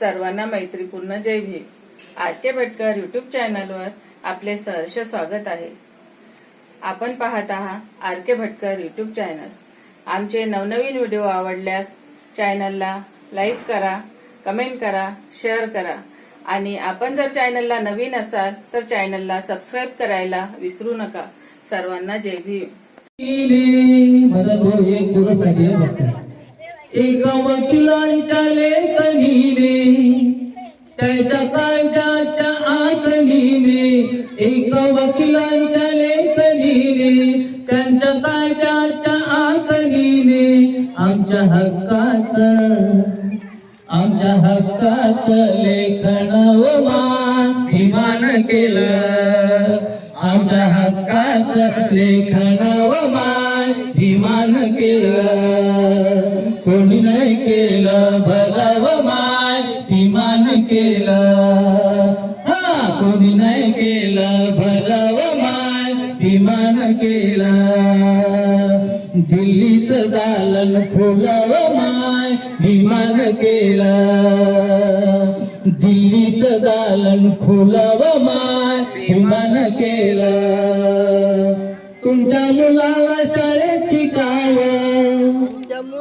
सर्वांना मैत्रीपूर्ण जय भीम. आरके भटकर युट्यूब चॅनलवर आपले सहर्ष स्वागत आहे. आपण पाहत आहात R K Bhatkar YouTube channel आमचे नवनवीन व्हिडिओ आवडल्यास चॅनलला लाईक करा कमेंट करा शेअर करा. आणि आपण जर चॅनलला नवीन असाल तर चॅनलला सबस्क्राईब करायला विसरू नका. सर्वांना जय भीम. एका वकिलांच्या लेखनीने त्याच्या कायद्याच्या आखणीने एका वकिलांच्या लेखनीने त्यांच्या कायद्याच्या आखणीने आमच्या हक्काचं आमच्या हक्काचं लेखन मान विमान केलं. आमच्या हक्काचं लेखन मान विमान केलं. कोणी नाही केलं भलं माय इमान केलं. हा कोणी नाही केलं भलं माय इमान केलं. दिल्लीचं दालन खुलं माय विमान केलं. दिल्लीचं दालन खुलं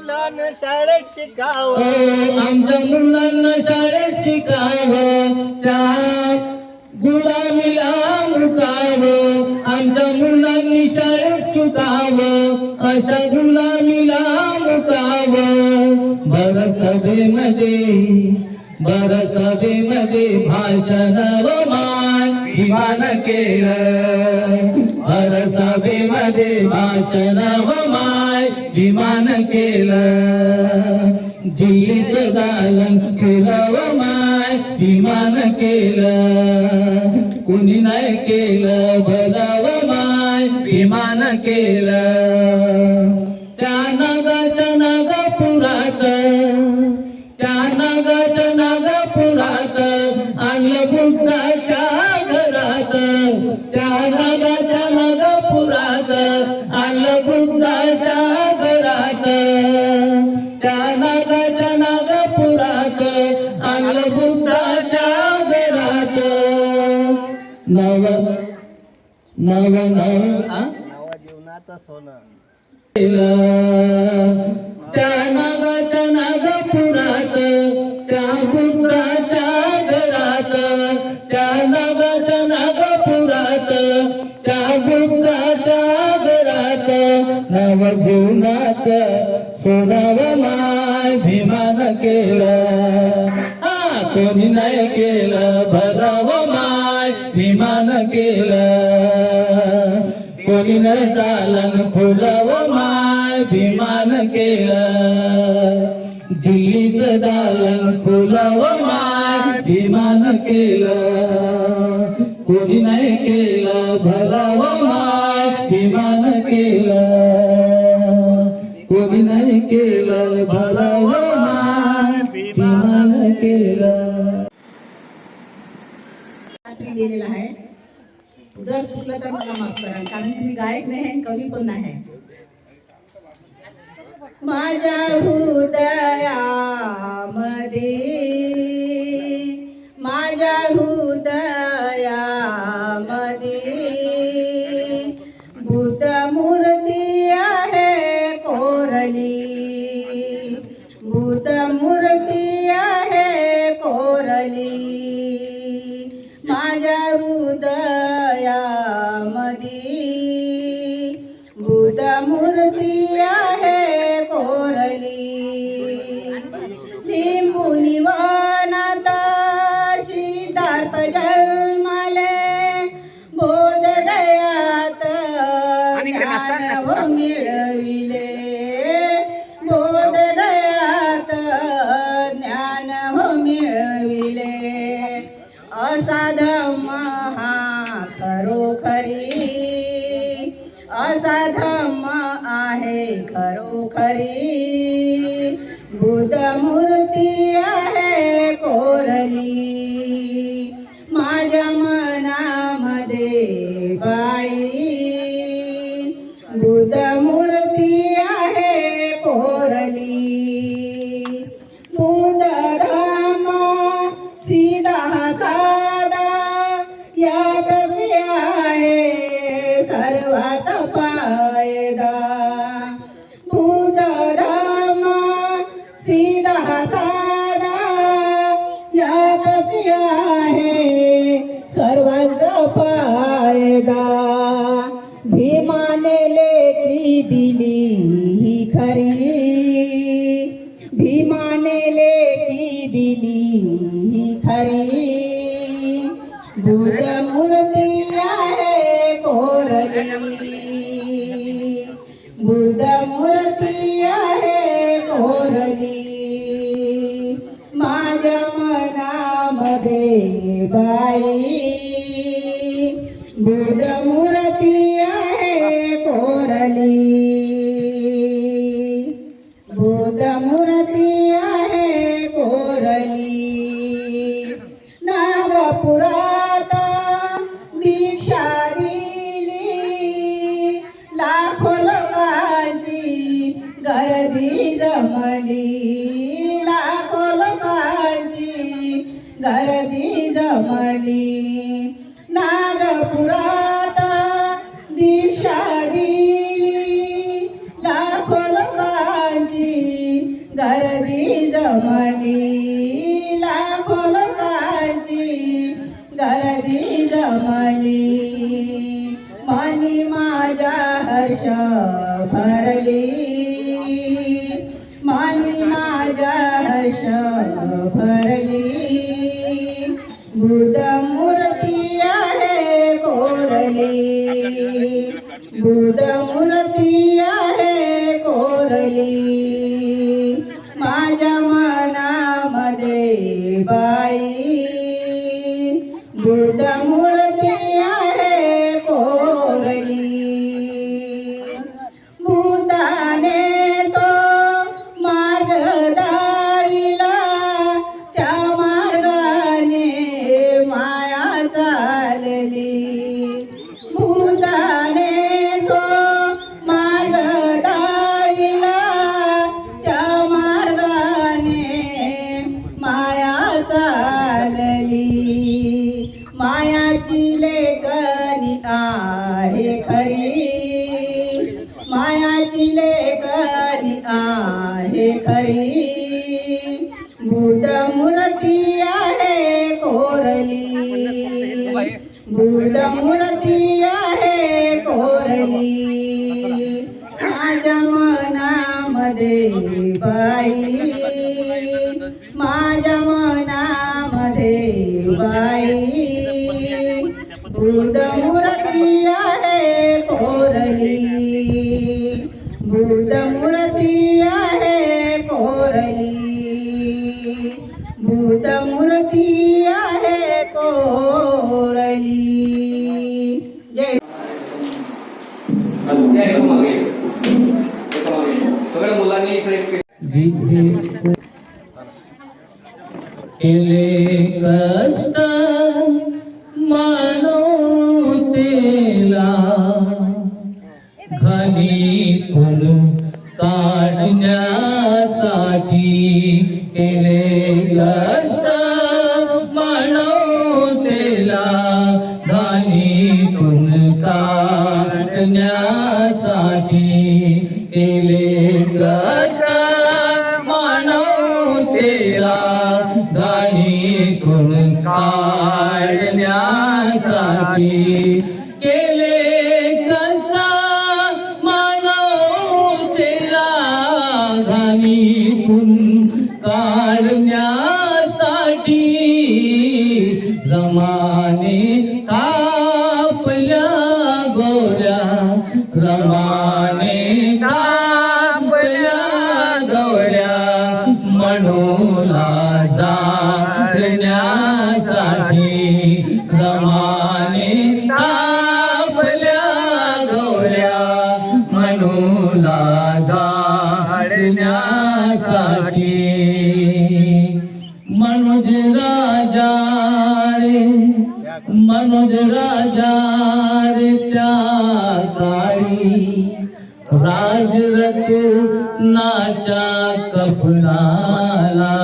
मुलानं शाळेत शिकावं. आमच्या मुलांना शाळेत शिकावं. त्या गुलामीला मुकावं. आमच्या मुलांनी शाळेत सुटावं. अशा गुलामीला मुकावं. बर सभेमध्ये बर सभेमध्ये भाषण मान विमान केलं. बर सभेमध्ये भाषण व विमान केलं दिल्लीच दालन फिरव माय विमान केलं. कुणी नाही केलं भरव माय विमान केलं. नव नव आ? सोनं त्या नागाच्या नागपुरात त्या बुद्धाच्या घरात त्या नागाच्या नागपुरात त्या बुद्धाच्या घरात नव जीवनाच सोनाव माय भीमान केलं आ कोणी नाही केलं भराव माय भीमान केलं कोणी दालन फुलव माय विमान केलं. दिल्लीचं दालन फुलव माय विमान केलं. कोणी नाही केलं भलाव माय विमान केलं. कोणी नाही केलं भलाव माय विमान केलं. रात्री आहे. जर चुकलं तर मला माफ करा कारण तुम्ही गायक नाही कवी पण नाही. माझ्या हृदयामध्ये माझ्या हृदयामध्ये भूत मूर्ती आहे कोरली. सिद्धार्थ जन्मले बोध गयात ज्ञान मिळविले. बोध गयात ज्ञान मिळविले. असाधम हा खरोखरी असाधम आहे खरोखरी बुध साधा यातच आहे सर्वाचा फायदा. भूत रामा सीधा साधा यातच आहे सर्वांचा फायदा. भीमा बाई बुद्ध आहे कोरली. बुद्ध आहे कोरली. नागपुरात दीक्षा दिली. लाखो लोकांची गर्दी जमली. जमली नागपुरात दीक्षा दिली. लाखो लोकांची गर्दी जमली. बुद्ध मूर्ती माझ्या मनामध्ये बाई. माझ्या मनामध्ये बाई. बुद्ध मूर्ती आहे कोरली. बुद्ध मूर्ती आहे कोरली. बुद्ध मूर्ती घाणीतून काढण्यासाठी केले कष्ट मानवतेला घाणीतून काढण्यासाठी केले कष्ट मानवतेला धनीतून काढण्यासाठी रमाने कापल्या गोऱ्या रमाने कापल्या गौऱ्या मनोला जाण्यासाठी रमाने कापल्या गौऱ्या मनोला जाण्यासाठी मनोज राजा रे त्या काळी राजरथ नाच्या कफनाला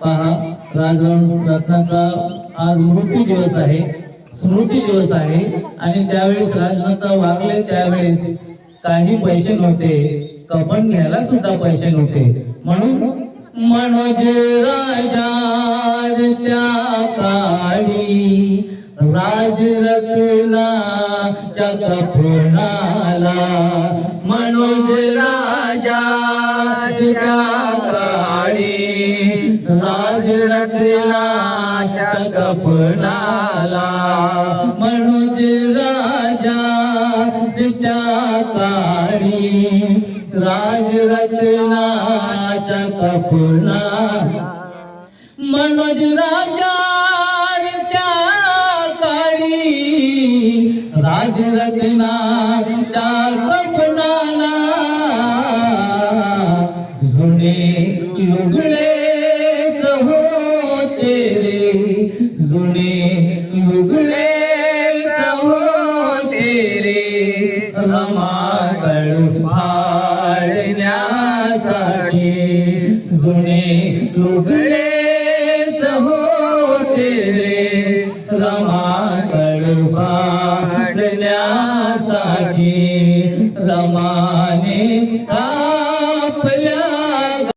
पहा राजरत्नाचा आज मृत्यू दिवस आहे स्मृती दिवस आहे आणि त्यावेळेस राजमाता वागले त्यावेळेस काही पैसे नव्हते कपन घ्यायला सुद्धा पैसे नव्हते. म्हणून मनोज राजा त्या काळी राजरत्ना चकपुनाला मनोज राजा त्या काळी राजरत्ना चकपुनाला मनोज राजा त्या काळी राजरत्नाच्या अपना मनोज राजा त्या काळी राजरत्नाच्या कपनाला जुने लुगडेच होते रे जुने लुगडेच होते रे रमा जुने